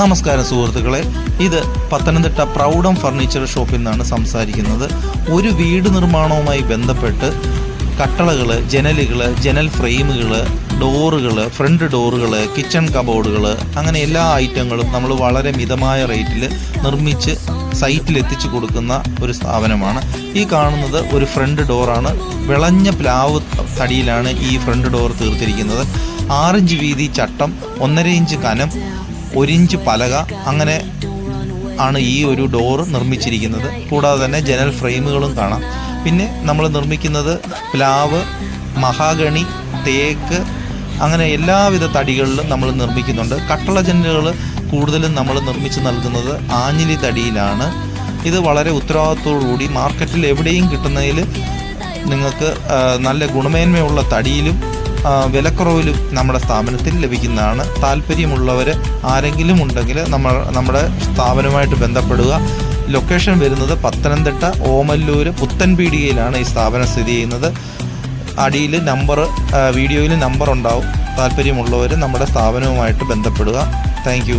നമസ്കാരം സുഹൃത്തുക്കളെ. ഇത് പത്തനംതിട്ട പ്രൗഢം ഫർണിച്ചർ ഷോപ്പിൽ നിന്നാണ് സംസാരിക്കുന്നത്. ഒരു വീട് നിർമ്മാണവുമായി ബന്ധപ്പെട്ട് കട്ടളകൾ ജനലുകൾ ജനൽ ഫ്രെയിമുകൾ ഡോറുകൾ ഫ്രണ്ട് ഡോറുകൾ കിച്ചൺ കബോർഡുകൾ അങ്ങനെ എല്ലാ ഐറ്റങ്ങളും നമ്മൾ വളരെ മിതമായ റേറ്റിൽ നിർമ്മിച്ച് സൈറ്റിൽ എത്തിച്ചു കൊടുക്കുന്ന ഒരു സ്ഥാപനമാണ്. ഈ കാണുന്നത് ഒരു ഫ്രണ്ട് ഡോറാണ്. വിളഞ്ഞ പ്ലാവ് തടിയിലാണ് ഈ ഫ്രണ്ട് ഡോർ തീർത്തിരിക്കുന്നത്. ആറിഞ്ച് വീതി ചട്ടം ഒന്നര ഇഞ്ച് കനം ഒരിഞ്ച് പലക അങ്ങനെ ആണ് ഈ ഒരു ഡോർ നിർമ്മിച്ചിരിക്കുന്നത്. കൂടാതെ തന്നെ ജനൽ ഫ്രെയിമുകളും കാണാം. പിന്നെ നമ്മൾ നിർമ്മിക്കുന്നത് പ്ലാവ് മഹാഗണി തേക്ക് അങ്ങനെ എല്ലാവിധ തടികളിലും നമ്മൾ നിർമ്മിക്കുന്നുണ്ട്. കട്ടള ജനലുകൾ കൂടുതലും നമ്മൾ നിർമ്മിച്ച് നൽകുന്നത് ആഞ്ഞിലി തടിയിലാണ്. ഇത് വളരെ ഉത്തരവാദിത്തോടുകൂടി മാർക്കറ്റിൽ എവിടെയും കിട്ടുന്നതിൽ നിങ്ങൾക്ക് നല്ല ഗുണമേന്മയുള്ള തടിയിലും വിലക്കുറവിലും നമ്മുടെ സ്ഥാപനത്തിൽ ലഭിക്കുന്നതാണ്. താല്പര്യമുള്ളവർ ആരെങ്കിലും ഉണ്ടെങ്കിൽ നമ്മൾ നമ്മുടെ സ്ഥാപനവുമായിട്ട് ബന്ധപ്പെടുക. ലൊക്കേഷൻ വരുന്നത് പത്തനംതിട്ട ഓമല്ലൂർ പുത്തൻപീടികയിലാണ് ഈ സ്ഥാപനം സ്ഥിതി ചെയ്യുന്നത്. അടിയിൽ നമ്പർ വീഡിയോയിൽ നമ്പർ ഉണ്ടാവും താല്പര്യമുള്ളവർ നമ്മുടെ സ്ഥാപനവുമായിട്ട് ബന്ധപ്പെടുക. താങ്ക്